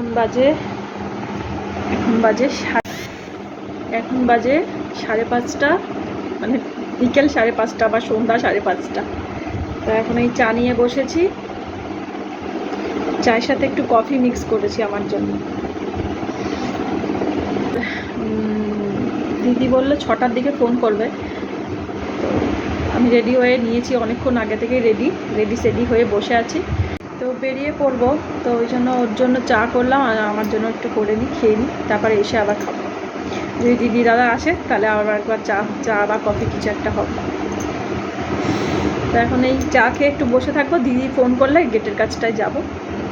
এখন বাজে এখন বাজে এখন বাজে সাড়ে পাঁচটা মানে বিকেল সাড়ে পাঁচটা বা সন্ধ্যা সাড়ে পাঁচটা। তো এখন এই চা নিয়ে বসেছি। চায়ের সাথে একটু কফি মিক্স করেছি আমার জন্য। দিদি বলল ছটার দিকে ফোন করবে। আমি রেডি হয়ে নিয়েছি, অনেকক্ষণ আগে থেকে রেডি রেডি সেডি হয়ে বসে আছি। বেরিয়ে পড়ব। তো ওই জন্য ওর জন্য চা করলাম আর আমার জন্য একটু করে নিই, খেয়ে নিই, তারপরে এসে আবার খাব। যদি দিদি দাদা আসে, তাহলে আবার একবার চা চা বা কফি কিছু একটা হবে। তো এখন এই চা খেয়ে একটু বসে থাকব, দিদি ফোন করলে গেটের কাছটায় যাব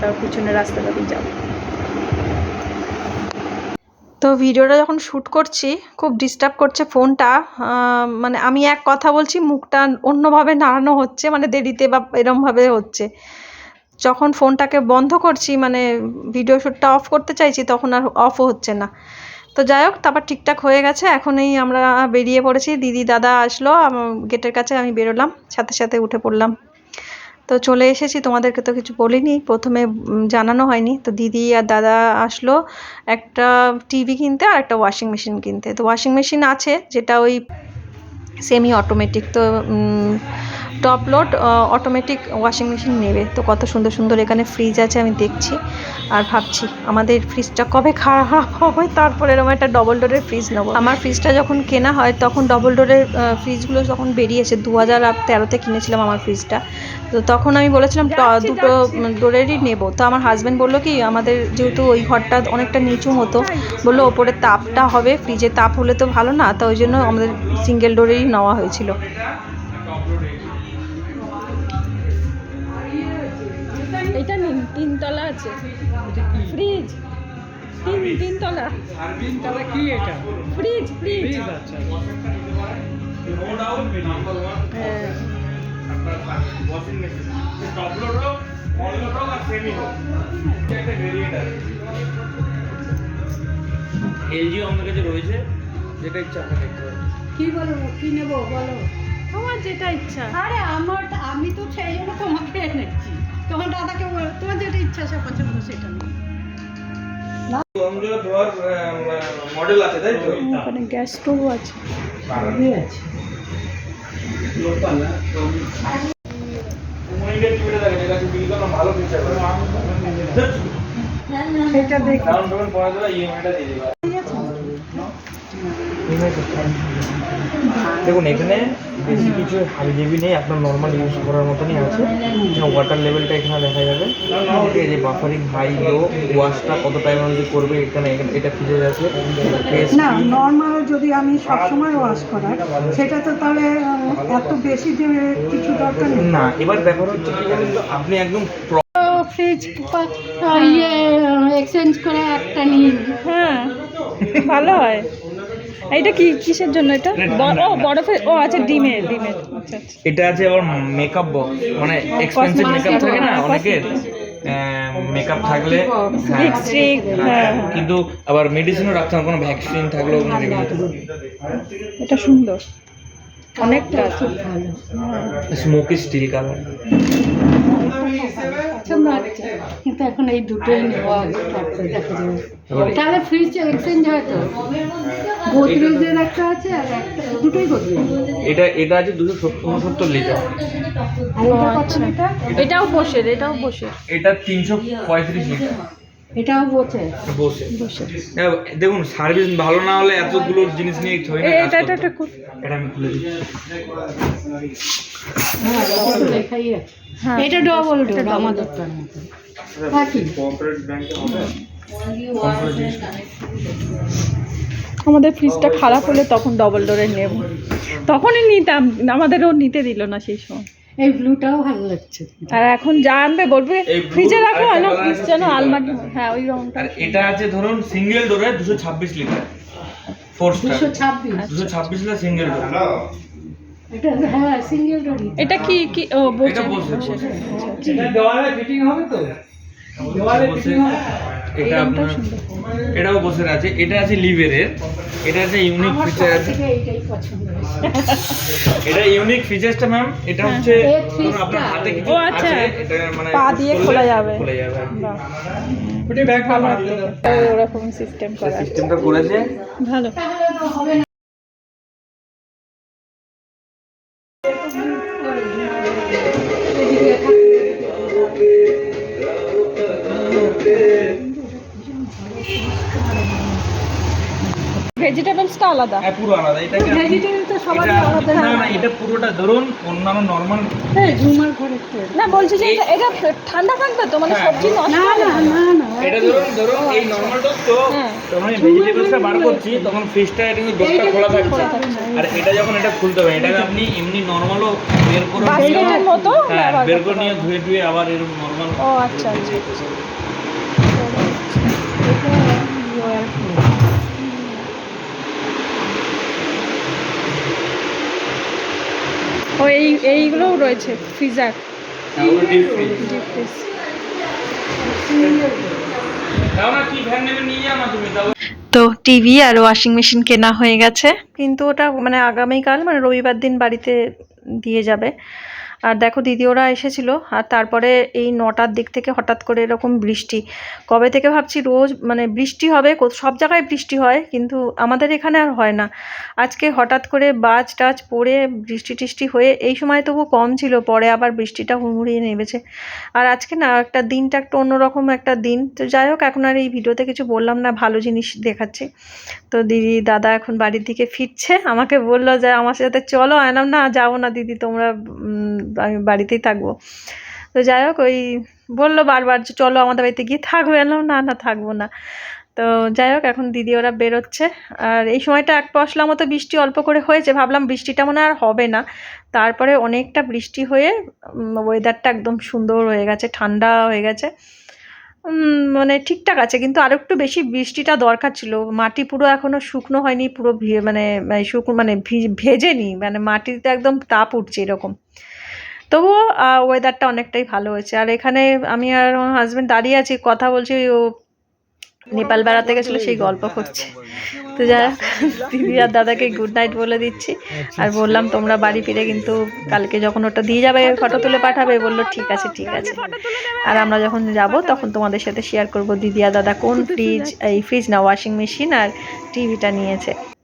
তার পিছনে রাস্তাটাতেই যাব। তো ভিডিওটা যখন শ্যুট করছি, খুব ডিস্টার্ব করছে ফোনটা মানে আমি এক কথা বলছি, মুখটা অন্যভাবে নাড়ানো হচ্ছে মানে দেরিতে বা এরমভাবে হচ্ছে। যখন ফোনটাকে বন্ধ করছি মানে ভিডিও শ্যুটটা অফ করতে চাইছি, তখন আর অফও হচ্ছে না। তো যাই হোক, তারপর ঠিকঠাক হয়ে গেছে। এখন এই আমরা বেরিয়ে পড়েছি। দিদি, দাদা আসলো। গেটের কাছে আমি বেরোলাম। সাথে সাথে উঠে পড়লাম। তো চলে এসেছি। তোমাদেরকে তো কিছু বলিনি। প্রথমে জানানো হয়নি। তো দিদি আর দাদা আসলো একটা টিভি কিনতে আর একটা ওয়াশিং মেশিন কিনতে। তো ওয়াশিং মেশিন আছে, যেটা ওই সেমি অটোমেটিক তো top load automatic washing machine নেবে। তো কত সুন্দর সুন্দর এখানে ফ্রিজ আছে আমি দেখছি। আর ভাবছি আমাদের ফ্রিজটা কবে খারাপ হবে? তারপরে এরকম একটা ডবল ডোরের ফ্রিজ নেব। আমার ফ্রিজটা যখন কেনা হয় তখন ডবল ডোরের ফ্রিজগুলো যখন বেরিয়েছে দু হাজার তেরোতে কিনেছিলাম আমার ফ্রিজটা তো তখন আমি বলেছিলাম দুটো ডোরেরই নেব। তো আমার হাজব্যান্ড বলল কি আমাদের যেহেতু ওই ঘরটা অনেকটা নিচু হতো বলল ওপরে তাপটা হবে ফ্রিজে তাপ হলে তো ভালো না তো ওই জন্য আমাদের সিঙ্গেল ডোরেরই নেওয়া হয়েছিল। এটা নিন তিনতলা আছে। ফ্রিজ তিন তিনতলা। তাহলে কি এটা? ফ্রিজ ফ্রিজ আচ্ছা। হ্যাঁ ওয়াশিং মেশিন টপ লোড হোক অন হোক আর সেমি হোক একটা ভেরিয়েন্ট আছে এলজি আমাদের কাছে রয়েছে যেটা ইচ্ছা আপনি দেখতে পারেন কি বলব কি নেব বলো। তোমার যেটা ইচ্ছা। আরে আমার আমি তো সেই জন্য তোমাকে এনেছি। তোমার দাদাকে তোমার যেটা ইচ্ছা সে পছন্দ সেটা নেই আমাদের মডেল আছে তাই তো? ওখানে গ্যাস স্টোভও আছে। উইন্ডের টিভিটা দেখে। ভালো ফিচার সেটা দেখ ডাউন পেমেন্ট পরে দিলে ইএমআইটা দিয়ে দিবা দেখুন এখানে বেশি কিছু হাই হেভি নেই আপনার নর্মাল ইউজ করার মতনই আছে। ওয়াটার লেভেলটা এখানে দেখা যাবে। ঠিক আছে বাফারিং হাই লো ওয়াশটা কত টাইম অবধি করবে এখানে এটা ফিচার আছে না নর্মাল যদি আমি সবসময় ওয়াশ করাই সেটা তো তাহলে এত বেশি যে কিছু দরকার নেই। না এবার ব্যাপার হচ্ছে কি জানেন তো আপনি একদম ফ্রিজ ইয়ে এক্সচেঞ্জ করে একটা নিয়ে হ্যাঁ ভালো হয়। এইটা কি কিসের জন্য এটা? ও বরফে ও আচ্ছা ডিমের ডিমের। আচ্ছা আচ্ছা। এটা আছে ওর মেকআপ বক্স মানে এক্সপেন্সিভ মেকআপ থাকে না অনেকের মেকআপ থাকলে হ্যাঁ, হ্যাঁ। কিন্তু আবার মেডিসিনও রাখতে হবে কোনো ভ্যাকসিন থাকলেও এটা সুন্দর। অনেকটা আছে। Smoky steel colour. পছন্দ হচ্ছে। কিন্তু এখন এই দুটোই নেওয়া দেখা যাবে। তাহলে ফ্রিজ এক্সচেঞ্জ হয় তো? গোদরেজের একটা আছে আর একটা দুটোই গোদরেজ। এটা এটা আছে দুশো উনসত্তর লিটার এটাও বসে এটাও বসের। এটা তিনশো পঁয়ত্রিশ লিটার এটাও বসে। হ্যাঁ, দেখুন সার্ভিস ভালো না হলে এতগুলো জিনিস নিয়ে থই না এটা এটা। এটা এটা আমি খুলে দিচ্ছি। হ্যাঁ এটা লেখাই আছে। হ্যাঁ এটা ডবল ডোর আমাদেরটার মতো কোঅপারেট ব্যাংকে হবে? আমাদের ফ্রিজটা খারাপ হলে তখন ডবল ডোরের নেব। তখনই নিতাম আমাদেরও নিতে দিল না সেই সময়। এই ব্লুটাও ভালো লাগছে। আর এখন যা আনবে বলবে ফ্রিজে রাখো না ফ্রিজ যেন আলমারি হ্যাঁ ওই রকমটা আর এটা আছে ধরুন সিঙ্গেল ডোরে দুশো ছাব্বিশ লিটার ফোর স্টার দুশো ছাব্বিশ। দুশো ছাব্বিশ লিটার সিঙ্গেল ডোর এটা হ্যাঁ সিঙ্গেল ডোরই এটা কি কি ও বসে আচ্ছা, আচ্ছা। এটা দেওয়ালে ফিটিং হবে তো? দেওয়ালে ফিটিং হবে? এটা আপনার এটাও বসে আছে এটা আছে লিভারের এটা আছে ইউনিক ফিচার আছে এটা ইউনিক ফিচারটা ম্যাম এটা হচ্ছে এই আপনার হাতে কিছু আচ্ছা। আছে এটা মানে পা দিয়ে খোলা যাবে। খোলা যাবে। ওটা ব্যাগ ভালো ওরকম সিস্টেম করা। সিস্টেমটা করেছে। ভালো। ভেজিটেবলসটা আলাদা। হ্যাঁ পুরো আলাদা। আপনি- ভেজিটেবল তো সবারই এটা- আলাদা। না না এটা পুরোটা ধরুন অন্যান্য নর্মাল হ্যাঁ ঝুমার ঘরে না বলছি যে এটা এটা ঠান্ডা থাকবে তো? মানে হ্যাঁ, সবজি নষ্ট না না না? এটা ধরুন ধরুন এই নর্মাল তো হ্যাঁ। যখন আমি ভেজিটেবলসটা বার করছি তখন ফিশটা কিন্তু ডোজটা খোলা থাকছে। আর এটা যখন এটা খুলতে হবে এটাকে আপনি এমনি নর্মালও বের করে নিয়ে মতো হ্যাঁ বের করে নিয়ে ধুয়ে ধুয়ে আবার এরকম নর্মাল ও আচ্ছা আচ্ছা। ও এই এইগুলোও রয়েছে ফ্রিজার তাও। তো টিভি আর ওয়াশিং মেশিন কেনা হয়ে গেছে। কিন্তু ওটা মানে আগামীকাল মানে রবিবার দিন বাড়িতে দিয়ে যাবে। আর দেখো দিদি ওরা এসেছিল, আর তারপরে এই নটার দিক থেকে হঠাৎ করে এরকম বৃষ্টি। কবে থেকে ভাবছি রোজ মানে বৃষ্টি হবে সব জায়গায় বৃষ্টি হয়, কিন্তু আমাদের এখানে আর হয় না। আজকে হঠাৎ করে বাজ টাজ পড়ে বৃষ্টি টিষ্টি হয়ে, এই সময় তবু কম ছিল, পরে আবার বৃষ্টিটা হুড়মুড়িয়ে নেমেছে। আর আজকে না, একটা দিনটা একটু অন্যরকম একটা দিন। তো যাই হোক, এখন আর এই ভিডিওতে কিছু বললাম না, ভালো জিনিস দেখাচ্ছি। তো দিদি, দাদা এখন বাড়ির দিকে ফিরছে, আমাকে বলল যে, আমার সাথে চলো আনাম না, যাব না দিদি, তোমরা আমি বাড়িতেই থাকব। তো যাই হোক, ওই বলল বারবার যে, চলো আমাদের বাড়িতে গিয়ে থাকবে। এলাম না না, থাকব না। তো যাই হোক, এখন দিদি ওরা বেরোচ্ছে। আর এই সময়টা এক পশলা মতো বৃষ্টি অল্প করে হয়েছে, ভাবলাম বৃষ্টিটা মনে আর হবে না। তারপরে অনেকটা বৃষ্টি হয়ে ওয়েদারটা একদম সুন্দর হয়ে গেছে, ঠান্ডা হয়ে গেছে। মানে ঠিকঠাক আছে, কিন্তু আরও একটু বেশি বৃষ্টিটা দরকার ছিল। মাটি পুরো এখনও শুকনো হয়নি, পুরো মানে মানে শুকনো মানে ভেজেনি। মানে মাটিতে একদম তাপ উঠছে এরকম। তবুও ওয়েদারটা অনেকটাই ভালো হয়েছে। আর এখানে আমি আর আমার হাজব্যান্ড দাঁড়িয়ে আছি কথা বলছি ও নেপাল বেড়াতে গেছিল সেই গল্প করছে। তো যাই হোক, দিদি আর দাদাকে গুড নাইট বলে দিচ্ছি। আর বললাম তোমরা বাড়ি ফিরে কিন্তু কালকে যখন ওটা দিয়ে যাবে ফটো তুলে পাঠাবে। বলল ঠিক আছে ঠিক আছে। আর আমরা যখন যাব তখন তোমাদের সাথে শেয়ার করব দিদি আর দাদা কোন ফ্রিজ এই ফ্রিজ না ওয়াশিং মেশিন আর টিভিটা নিয়েছে।